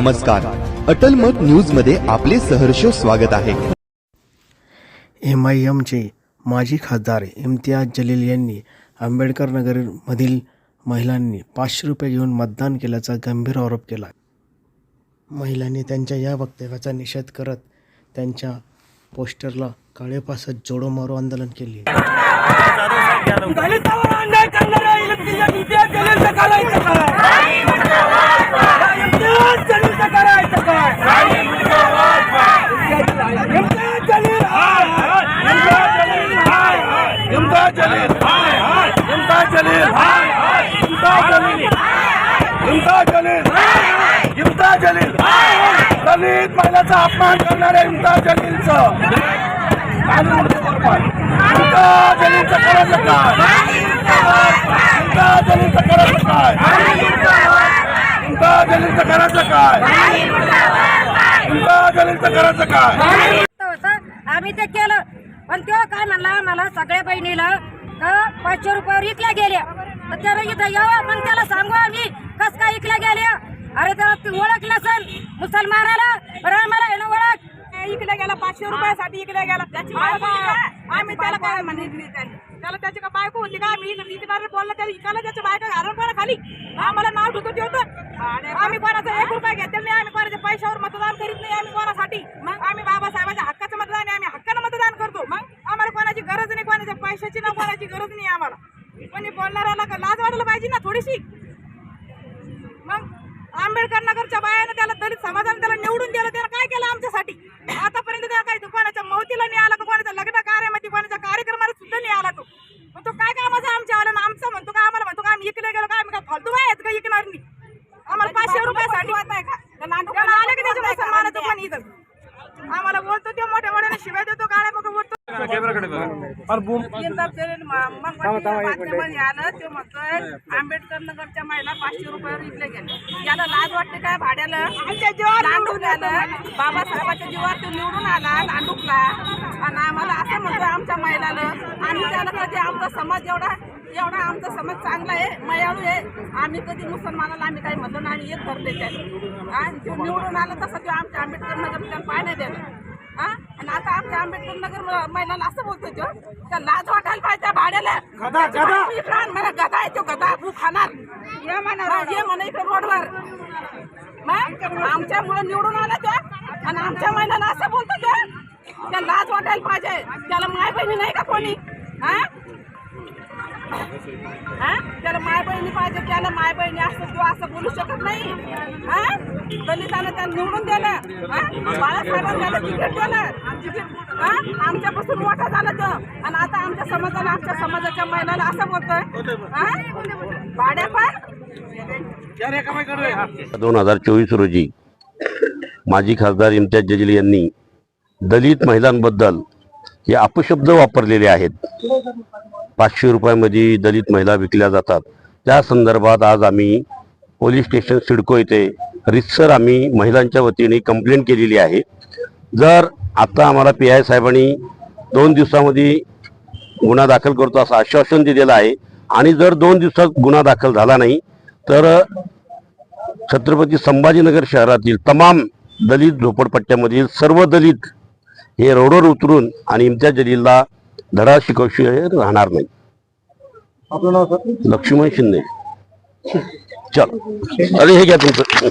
नमस्कार. अटल मत न्यूजमध्ये आपले सहर्ष स्वागत आहे. एम आय एमचे माजी खासदार इम्तियाज जलील यांनी आंबेडकर नगरमधील महिलांनी पाचशे रुपये घेऊन मतदान केल्याचा गंभीर आरोप केला. महिलांनी त्यांच्या या वक्तव्याचा निषेध करत त्यांच्या पोस्टरला काळेपासत जोडो मारो आंदोलन केले. दलितावर अन्याय करणाऱ्या जलीलचं काय इम्तियाज जलीलचं करायचं काय इम्तियाज जलील हाय हाय इम्तियाज जलील हाय हाय इम्तियाज जलील हाय हाय इम्तियाज जलील हाय हाय इम्तियाज जलील इम्तियाज जलील दलित महिलाचा अपमान करणाऱ्या इम्तियाज जलीलचं इम्तियाज जलीलचं करायचं म्हणजे काय? इम्तियाज जलीलचं करायचं म्हणजे काय? इम्तियाज जलीलचं करायचं म्हणजे काय? इम्तियाज जलीलचं करायचं काय? आम्ही ते केलं. पण तो काय म्हणला मला सगळ्या बहिणीला का पाचशे रुपयावर इकल्या गेल्या. तर त्याला इथं यावं मग त्याला सांगू आम्ही कस काय इकल्या गेल्या. अरे त्याला ती ओळख नसेल मुसलमानाला? बरं आम्हाला आहे ना ओळख. इकडे गेला पाचशे रुपयासाठी इकडे गेला. त्याची बायको? आम्ही त्याला काय म्हणले त्याला? त्याची का बायको होती का? आम्ही इकडे बोलला त्याला इकायला त्याची बायको घालून कोणा खाली. आम्हाला नाव ठुकत होतं आम्ही कोणाचा एक रुपया घेतलेला नाही. आम्ही कोणाच्या पैशावर मतदान करीत नाही. आम्ही कोणासाठी? मग? आम्ही बाबासाहेबांच्या हक्काचं मतदान आहे. आम्ही हक्कानं मतदान करतो. मग? आम्हाला कोणाची गरज नाही. कोणाच्या पैशाची ना कोणाची गरज नाही आम्हाला. कोणी बोलणाऱ्याला का लाज वाटायला पाहिजे ना थोडीशी? आंबेडकर नगरच्या बायानं त्याला दलित समाजाने त्याला निवडून दिलं त्याला काय केलं आमच्यासाठी? आतापर्यंत त्याला काही कोणाच्या मौतीला नाही आला का? कोणाच्या लग्न कार्यामध्ये कोणाच्या कार्यक्रमाला सुद्धा नाही आला तो. मग तो काय कामाचा आमच्या आला? ना आमचं म्हणतो का आम्हाला म्हणतो का आम्ही इकडे गेलो का आम्ही काय फालतू आहेत का इकणार नाही आम्हाला पाचशे रुपयासाठी. आलं की त्याच्या मुसलमानाचं पण इथं. आम्हाला बोलतो ते मोठ्या मोठ्याने शिवाय देतो काळ्या मग बोलतो. माध्यमाने आलं ते म्हणतोय आंबेडकर नगरच्या महिला पाचशे रुपयावर विकले गेले याला लाज वाटते काय? भाड्याला आमच्या जीवावर लांडून आलं. बाबासाहेबाच्या जीवावर तो निवडून आला लांडूकला आणि आम्हाला असं म्हणतोय आमच्या महिलाला आम्ही त्याला कधी आमचा समाज एवढा एवढा आमचा समाज चांगला आहे मयाळू आहे. आम्ही कधी मुसलमानाला आम्ही काही म्हणतो ना आम्ही एक धरले त्याला आणि तो निवडून आला तसा तो आमच्या आंबेडकर नगर त्याला पाय नाही द्यायला हा? आणि आता आमच्या आंबेडकर नगर म- महिलाला असं बोलतो तो का लाज वाटायला पाहिजे त्या भाड्याला. म्हणा गदा आहे तो गदा. भू खाणार. ये म्हणा ये म्हणा इकडे रोडवर मग आमच्यामुळे निवडून आला तो आणि आमच्या महिलाला असं बोलतो तो त्या लाज वाटायला पाहिजे. त्याला माय बहिणी नाही का कोणी? हा? हा? त्याला माय बहिणी पाहिजे त्याला माय बहिणी असं तो असं बोलू शकत नाही. हा? दलितानं त्याला निवडून दिलं बाळासाहेबांना त्याला तिकीट दिलं आमच्यापासून मोठा झाला तो आणि आता आमच्या समाजाला आमच्या समाजाच्या महिलाला असं बोलतोय. हा? दोन हजार चोवीस रोजी माजी खासदार इम्तियाज जजली यांनी दलित महिलांबद्दल हे अपशब्द वापरलेले आहेत. पाचशे रुपयामध्ये दलित महिला विकल्या जातात. त्या संदर्भात आज आम्ही पोलीस स्टेशन सिडको येथे रितसर आम्ही महिलांच्या वतीने कंप्लेंट केलेली आहे. जर आता आम्हाला पी आय साहेबांनी दोन दिवसामध्ये गुन्हा दाखल करतो असं आश्वासन दिलेलं आहे आणि जर दोन दिवसात गुन्हा दाखल झाला नाही तर छत्रपती संभाजीनगर शहरातील तमाम दलित झोपडपट्ट्यामधील सर्व दलित हे रोडवर उतरून आणि इम्तियाज जलीलला धडा शिकवशी राहणार नाही आपलं नाव सर लक्ष्मण शिंदे. चल. अरे हे घ्या तुमचं.